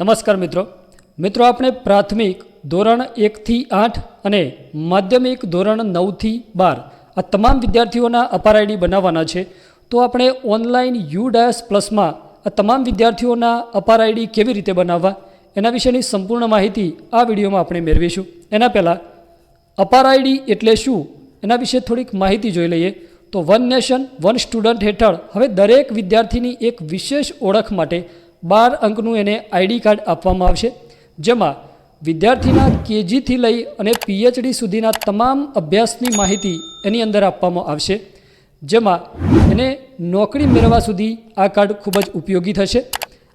નમસ્કાર મિત્રો. મિત્રો, આપણે પ્રાથમિક ધોરણ એકથી આઠ અને માધ્યમિક ધોરણ નવથી બાર આ તમામ વિદ્યાર્થીઓના અપાર આઈડી બનાવવાના છે. તો આપણે ઓનલાઈન યુ ડાયસ પ્લસમાં આ તમામ વિદ્યાર્થીઓના અપાર આઈડી કેવી રીતે બનાવવા એના વિશેની સંપૂર્ણ માહિતી આ વિડીયોમાં આપણે મેળવીશું. એના પહેલાં અપાર આઈડી એટલે શું એના વિશે થોડીક માહિતી જોઈ લઈએ. તો વન નેશન, વન સ્ટુડન્ટ હેઠળ હવે દરેક વિદ્યાર્થીની એક વિશેષ ઓળખ માટે બાર અંકનું એને આઈડી કાર્ડ આપવામાં આવશે, જેમાં વિદ્યાર્થીના કેજીથી લઈ અને પીએચડી સુધીના તમામ અભ્યાસની માહિતી એની અંદર આપવામાં આવશે, જેમાં એને નોકરી મેળવવા સુધી આ કાર્ડ ખૂબ જ ઉપયોગી થશે.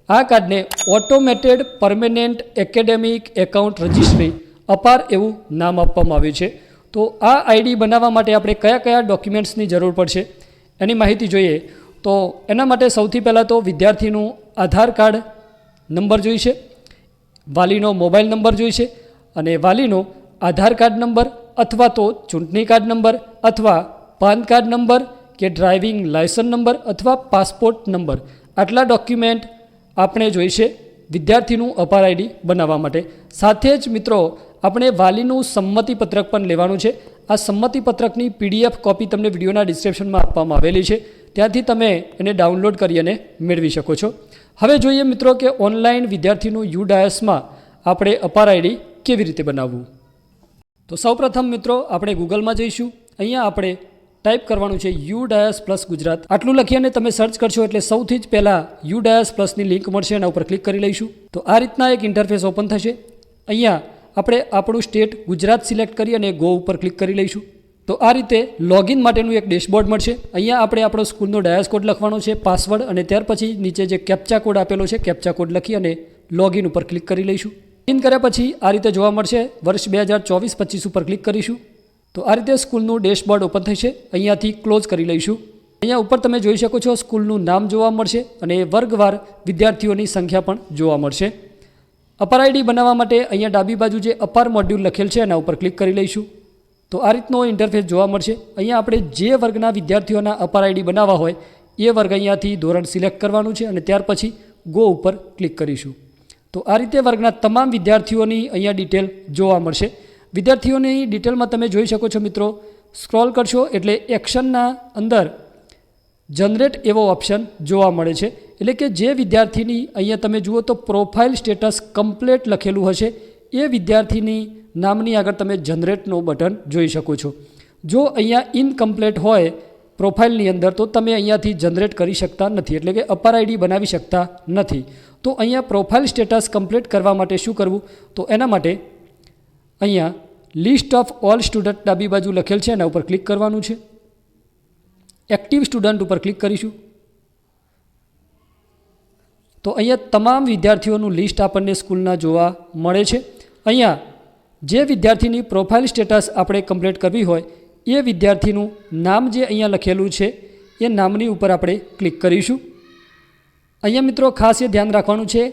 આ કાર્ડને automated permanent academic account registry APAAR એવું નામ આપવામાં આવ્યું છે. તો આ આઈડી બનાવવા માટે આપણે કયા કયા ડોક્યુમેન્ટ્સની જરૂર પડશે એની માહિતી જોઈએ. તો એના માટે સૌથી પહેલાં તો વિદ્યાર્થીનું આધાર કાર્ડ નંબર જોઈશે વાલીનો મોબાઈલ નંબર જોઈશે અને વાલીનો આધાર કાર્ડ નંબર અથવા તો ચૂંટણી કાર્ડ નંબર અથવા પાન કાર્ડ નંબર કે ડ્રાઇવિંગ લાયસન્સ નંબર અથવા પાસપોર્ટ નંબર. આટલા ડોક્યુમેન્ટ આપણે જોઈશે વિદ્યાર્થીનું અપાર આઈડી બનાવવા માટે. સાથે જ મિત્રો, આપણે વાલીનું સંમતિપત્રક પણ લેવાનું છે. આ સંમતિપત્રકની પીડીએફ કોપી તમને વિડીયોના ડિસ્ક્રિપ્શનમાં આપવામાં આવેલી છે. ત્યાંથી તમે એને ડાઉનલોડ કરી અને મેળવી શકો છો. હવે જોઈએ મિત્રો કે ઓનલાઈન વિદ્યાર્થીનું યુ ડાયસમાં આપણે અપાર આઈડી કેવી રીતે બનાવવું? તો સૌપ્રથમ મિત્રો આપણે ગૂગલમાં જઈશું. અહીંયા આપણે ટાઈપ કરવાનું છે યુ ડાયસ પ્લસ ગુજરાત. આટલું લખી અને તમે સર્ચ કરશો એટલે સૌથી જ પહેલાં યુ ડાયસ પ્લસની લિંક મળશે એના ઉપર ક્લિક કરી લઈશું. તો આ રીતના એક ઇન્ટરફેસ ઓપન થશે. અહીંયા આપણે આપણું સ્ટેટ ગુજરાત સિલેક્ટ કરી અને ગો ઉપર ક્લિક કરી લઈશું. તો આ રીતે લોગિન માટેનું એક ડેશબોર્ડ મળશે. અહીંયા આપણે આપણો સ્કૂલનો ડાયસ કોડ લખવાનો છે પાસવર્ડ અને ત્યાર પછી નીચે જે કેપ્ચા કોડ આપેલો છે કેપ્ચા કોડ લખી અને લોગિન ઉપર ક્લિક કરી લઈશું. ઇન કર્યા પછી આ રીતે જોવા મળશે, વર્ષ બે હજાર ચોવીસ પચીસ ઉપર ક્લિક કરીશું. તો આ રીતે સ્કૂલનું ડેશબોર્ડ ઓપન થશે. અહીંયાથી ક્લોઝ કરી લઈશું. અહીંયા ઉપર તમે જોઈ શકો છો સ્કૂલનું નામ જોવા મળશે અને વર્ગવાર વિદ્યાર્થીઓની સંખ્યા પણ જોવા મળશે. અપાર આઈડી બનાવવા માટે અહીંયા ડાબી બાજુ જે અપાર મોડ્યુલ લખેલ છે, એના ઉપર ક્લિક કરી લઈશું. તો આ રીતનો ઇન્ટરફેસ જોવા મળશે. અહીંયા આપણે જે વર્ગના વિદ્યાર્થીઓના અપાર આઈડી બનાવવા હોય, એ વર્ગ અહીંયાથી ધોરણ સિલેક્ટ કરવાનું છે અને ત્યાર પછી ગો ઉપર ક્લિક કરીશું. તો આ રીતે વર્ગના તમામ વિદ્યાર્થીઓની અહીંયા ડિટેલ જોવા મળશે. વિદ્યાર્થીઓની ડિટેલમાં તમે જોઈ શકો છો મિત્રો સ્ક્રોલ કરશો એટલે એક્શનના અંદર જનરેટ એવો ઓપ્શન જોવા મળે છે. એટલે કે જે વિદ્યાર્થીની અહીંયા તમે જુઓ તો પ્રોફાઇલ સ્ટેટસ કમ્પ્લેટ લખેલું હશે. એ વિદ્યાર્થીની નામની આગળ તમે જનરેટનો બટન જોઈ શકો છો. જો અહીંયા ઇનકમ્પ્લેટ હોય પ્રોફાઇલની અંદર, તો તમે અહીંયાથી જનરેટ કરી શકતા નથી, એટલે કે અપાર આઈડી બનાવી શકતા નથી. તો અહીંયા પ્રોફાઇલ સ્ટેટસ કમ્પ્લીટ કરવા માટે શું કરવું? તો એના માટે અહીંયા લિસ્ટ ઓફ ઓલ સ્ટુડન્ટ ડાબી બાજુ લખેલ છે, એના ઉપર ક્લિક કરવાનું છે. એક્ટિવ સ્ટુડન્ટ ઉપર ક્લિક કરીશું. તો અહીંયા તમામ વિદ્યાર્થીઓનું લિસ્ટ આપણને સ્કૂલના જોવા મળે છે. અહીંયા જે વિદ્યાર્થીની પ્રોફાઇલ સ્ટેટસ આપણે કમ્પ્લીટ કરવી હોય, એ વિદ્યાર્થીનું નામ જે અહીંયા લખેલું છે, એ નામની ઉપર આપણે ક્લિક કરીશું. અહીંયા મિત્રો ખાસ એ ધ્યાન રાખવાનું છે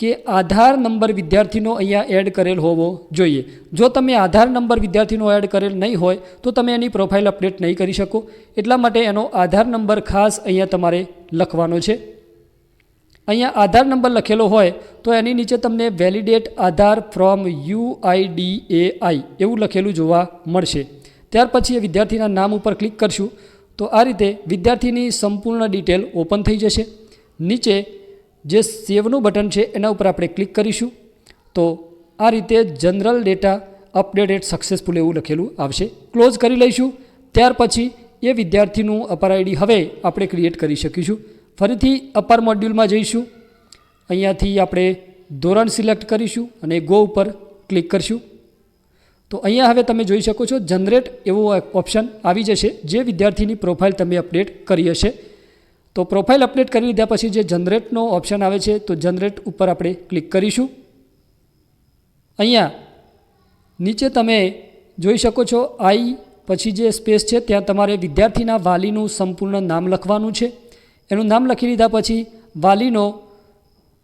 કે આધાર નંબર વિદ્યાર્થીનો અહીંયા એડ કરેલ હોવો જોઈએ. જો તમે આધાર નંબર વિદ્યાર્થીનો એડ કરેલ નહીં હોય, તો તમે એની પ્રોફાઇલ અપડેટ નહીં કરી શકો. એટલા માટે એનો આધાર નંબર ખાસ અહીંયા તમારે લખવાનો છે. અહીંયા આધાર નંબર લખેલો હોય તો એની નીચે તમને validate Aadhaar from U I D A I એવું લખેલું જોવા મળશે. ત્યાર પછી એ વિદ્યાર્થીના નામ ઉપર ક્લિક કરશું તો આ રીતે વિદ્યાર્થીની સંપૂર્ણ ડિટેલ ઓપન થઈ જશે. નીચે જે સેવનું બટન છે એના ઉપર આપણે ક્લિક કરીશું તો આ રીતે જનરલ ડેટા અપડેટેડ સક્સેસફુલ એવું લખેલું આવશે. ક્લોઝ કરી લઈશું. ત્યાર પછી એ વિદ્યાર્થીનું અપર આઈડી હવે આપણે ક્રિએટ કરી શકીશું. ફરીથી અપાર મોડ્યુલમાં જઈશું. અહીંયાથી આપણે ધોરણ સિલેક્ટ કરીશું અને ગો ઉપર ક્લિક કરશું. તો અહીંયા હવે તમે જોઈ શકો છો જનરેટ એવો ઓપ્શન આવી જશે જે વિદ્યાર્થીની પ્રોફાઇલ તમે અપડેટ કરી હશે. તો પ્રોફાઇલ અપડેટ કરી લીધા પછી જે જનરેટનો ઓપ્શન આવે છે, તો જનરેટ ઉપર આપણે ક્લિક કરીશું. અહીંયા નીચે તમે જોઈ શકો છો આઈ પછી જે સ્પેસ છે, ત્યાં તમારે વિદ્યાર્થીના વાલીનું સંપૂર્ણ નામ લખવાનું છે. એનું નામ લખી લીધા પછી વાલીનો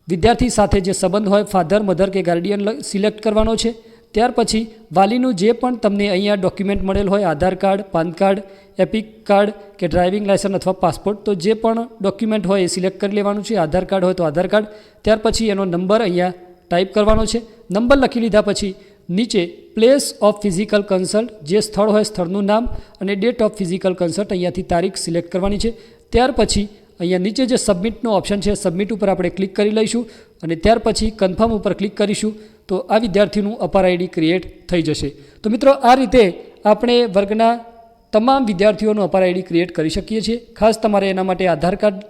વિદ્યાર્થી સાથે જે સંબંધ હોય ફાધર મધર કે ગાર્ડિયન સિલેક્ટ કરવાનો છે. ત્યાર પછી વાલીનું જે પણ તમને અહીંયા ડોક્યુમેન્ટ મળેલ હોય, Aadhaar card, PAN card EPIC card કે ડ્રાઇવિંગ લાયસન્સ અથવા પાસપોર્ટ તો જે પણ ડોક્યુમેન્ટ હોય એ સિલેક્ટ કરી લેવાનું છે. આધાર કાર્ડ હોય તો આધાર કાર્ડ. ત્યાર પછી એનો નંબર અહીંયા ટાઈપ કરવાનો છે. નંબર લખી લીધા પછી નીચે પ્લેસ ઓફ ફિઝિકલ કન્સલ્ટ જે સ્થળ હોય સ્થળનું નામ અને ડેટ ઓફ ફિઝિકલ કન્સલ્ટ અહીંયાથી તારીખ સિલેક્ટ કરવાની છે. ત્યાર પછી અહીંયા નીચે જે સબમિટનો ઓપ્શન છે સબમિટ ઉપર આપણે ક્લિક કરી લઈશું અને ત્યાર પછી કન્ફર્મ ઉપર ક્લિક કરીશું તો આ વિદ્યાર્થીનું અપાર આઈડી ક્રિએટ થઈ જશે. તો મિત્રો, આ રીતે આપણે વર્ગના તમામ વિદ્યાર્થીઓનું અપાર આઈડી ક્રિએટ કરી શકીએ છીએ. ખાસ તમારે એના માટે આધાર કાર્ડ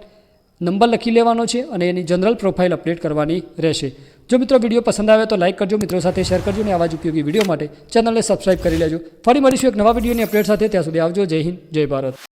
નંબર લખી લેવાનો છે અને એની જનરલ પ્રોફાઇલ અપડેટ કરવાની રહેશે. જો મિત્રો વીડિયો પસંદ આવે તો લાઇક કરજો, મિત્રો સાથે શેર કરજો અને આવા જ ઉપયોગી વીડિયો માટે ચેનલને સબસ્ક્રાઇબ કરી લેજો. ફરી મળીશું એક નવા વિડીયોની અપડેટ સાથે. ત્યાં સુધી આવજો. જય હિન્દ, જય ભારત.